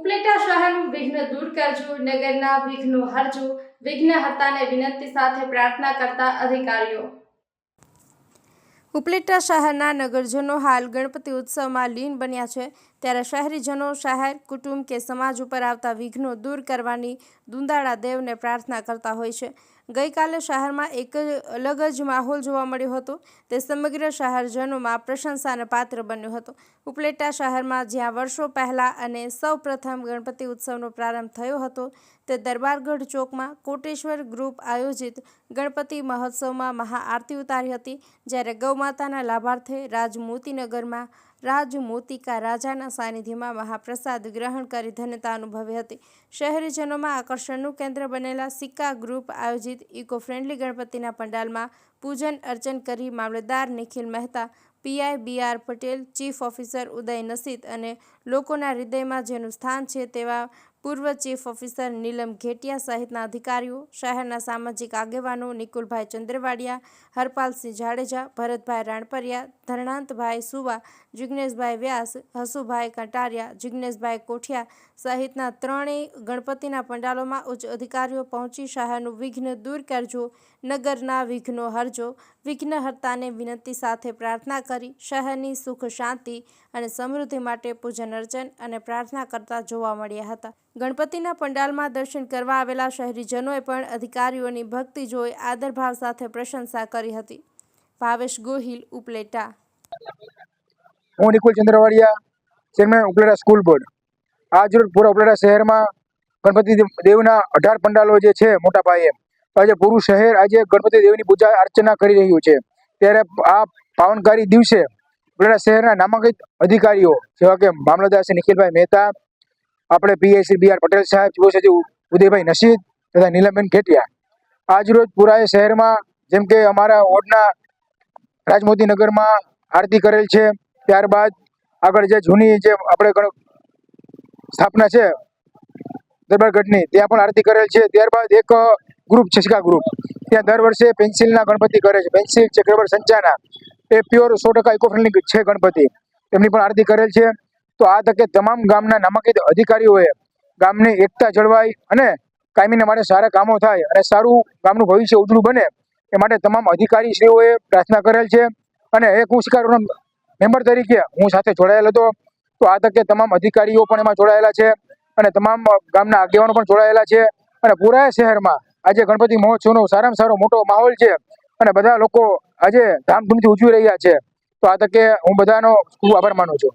ઉપલેટા શહેરનું વિઘ્ન દૂર કરજો, નગરના વિઘ્નો હરજો. વિઘ્ન હતાને વિનંતી સાથે પ્રાર્થના કરતા અધિકારીઓ. ઉપલેટા શહેરના નગરજનો હાલ ગણપતિ ઉત્સવમાં લીન બન્યા છે. ત્યારે શહેરીજનો, શહેર, કુટુંબ કે સમાજ ઉપર આવતા વિઘ્નો દૂર કરવાની દુંદાળા દેવને પ્રાર્થના કરતા હોય છે. ગઈકાલે શહેરમાં એક જ, અલગ જ માહોલ જોવા મળ્યો હતો. તે સમગ્ર શહેરજનોમાં પ્રશંસાને પાત્ર બન્યો હતો. ઉપલેટા શહેરમાં જ્યાં વર્ષો પહેલાં અને સૌ પ્રથમ ગણપતિ ઉત્સવનો પ્રારંભ થયો હતો, તે દરબારગઢ ચોકમાં કોટેશ્વર ગ્રુપ આયોજિત ગણપતિ મહોત્સવમાં મહાઆરતી ઉતારી હતી, જ્યારે ગૌમાતાના લાભાર્થે રાજમોતીનગરમાં રાજમોતિકા રાજાના સાનિધ્યમાં મહાપ્રસાદ ગ્રહણ કરી ધન્યતા અનુભવી હતી. શહેરીજનોમાં આકર્ષણનું કેન્દ્ર બનેલા સિક્કા ગ્રુપ આયોજિત ઇકો ફ્રેન્ડલી ગણપતિના પંડાલમાં પૂજન અર્ચન કરી મામલતદાર Nikhil Mehta PI B R Patel, chief officer Uday Nasit અને લોકોના હૃદયમાં જેનું સ્થાન છે તેવા પૂર્વ ચીફ ઓફિસર નીલમ ઘેટિયા સહિતના અધિકારીઓ, શહેરના સામાજિક આગેવાનો નિકુલભાઈ ચંદ્રવાડિયા, હરપાલસિંહ જાડેજા, ભરતભાઈ રાણપરિયા, ધરણાંતભાઈ સુવા, જિગ્નેશભાઈ વ્યાસ, હસુભાઈ કંટારિયા, જિગ્નેશભાઈ કોઠિયા સહિતના ત્રણેય ગણપતિના પંડાલોમાં ઉચ્ચ અધિકારીઓ પહોંચી શહેરનું વિઘ્ન દૂર કરજો, નગરના વિઘ્નો હરજો, વિઘ્નહર્તાને વિનંતી સાથે પ્રાર્થના કરી શહેરની સુખ શાંતિ અને સમૃદ્ધિ માટે પૂજન અર્ચન અને પ્રાર્થના કરતા જોવા મળ્યા હતા. ગણપતિના પંડાલમાં દર્શન કરવા આવેલા શહેરીજનોએ પણ અધિકારીઓની ભક્તિ જોઈ આદરભાવ સાથે પ્રશંસા કરી હતી. ભાવેશ ગોહિલ, ઉપલેટા. હું Nikul Chandravadiya, chairman Upleta school board. આજ પૂરા ઉપલેટા શહેરમાં ગણપતિ દેવના અઢાર પંડાલો જે છે મોટા પાયે આજે પૂરું શહેર આજે ગણપતિ દેવની પૂજા અર્ચના કરી રહ્યું છે. ત્યારે આ પાવનકારી દિવસે ઉપલેટા શહેરના નામાંકિત અધિકારીઓ, જેવા કે મામલતદાર શ્રી નિખિલભાઈ મહેતા આપણે શ્રી બી આર પટેલ સાહેબ ચીફ સચિવ ઉદયભાઈ નસીદ તથા નીલમબેન ઘેટિયા આજરોજ પુરાય શહેરમાં, જેમ કે અમારા વોર્ડના રાજમોદીનગરમાં આરતી કરેલ છે. ત્યારબાદ આગળ જે જૂની જે આપણે સ્થાપના છે દરબારગઢની ત્યાં પણ આરતી કરેલ છે. ત્યારબાદ એક ગ્રુપ છે સિકા ગ્રુપ. ત્યાં દર વર્ષે પેન્સિલના ગણપતિ કરે છે. પેન્સિલ ચક્રબર સંચાના. એ પ્યોર સો ટકા ઇકો ફ્રેન્ડલી છે ગણપતિ. એમની પણ આરતી કરેલ છે. તો આ તકે તમામ ગામના નામાંકિત અધિકારીઓએ ગામની એકતા જળવાય અને કાયમીને માટે સારા કામો થાય અને સારું ગામનું ભવિષ્ય ઉજળું બને એ માટે તમામ અધિકારીશ્રીઓએ પ્રાર્થના કરેલ છે. અને એક હું શિકારોનો મેમ્બર તરીકે હું સાથે જોડાયેલ હતો. તો આ તકે તમામ અધિકારીઓ પણ એમાં જોડાયેલા છે અને તમામ ગામના આગેવાનો પણ જોડાયેલા છે. અને પૂરા શહેરમાં આજે ગણપતિ મહોત્સવનો સારામાં સારો મોટો માહોલ છે અને બધા લોકો આજે ધામધૂમથી ઉજવી રહ્યા છે. તો આ તકે હું બધાનો ખૂબ આભાર માનું છું.